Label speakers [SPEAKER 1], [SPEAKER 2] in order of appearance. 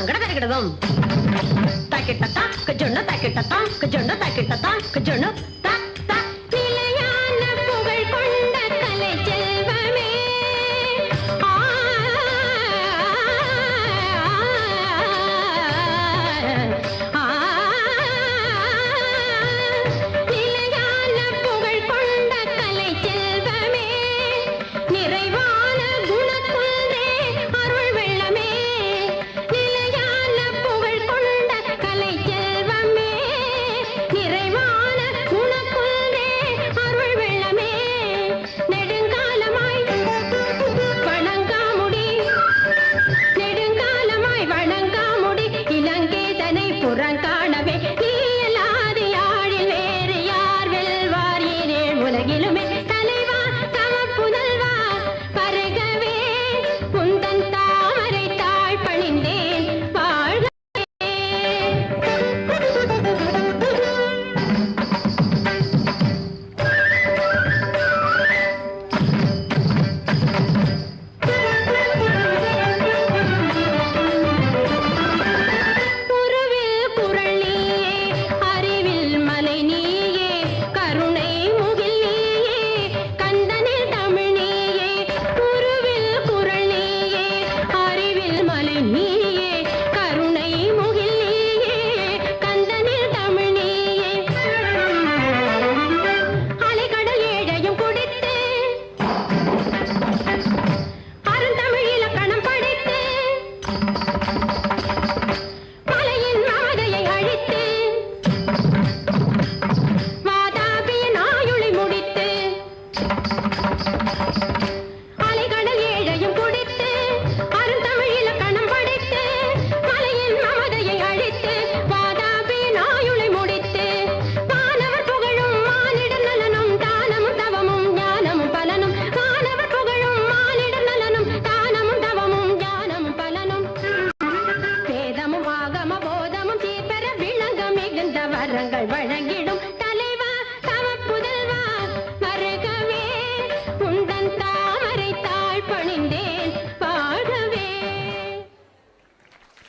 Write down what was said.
[SPEAKER 1] சங்கட தரக்கிடதும் தாக்கிட்டத்தான் கஜொண்ண தாக்கிட்டத்தான் கஜொண்ண தாக்கிட்டத்தான் கஜொண்ண
[SPEAKER 2] சங்கீதனை புறங்காணவே நீ பட்ட வரங்கள் வழங்கிடும்.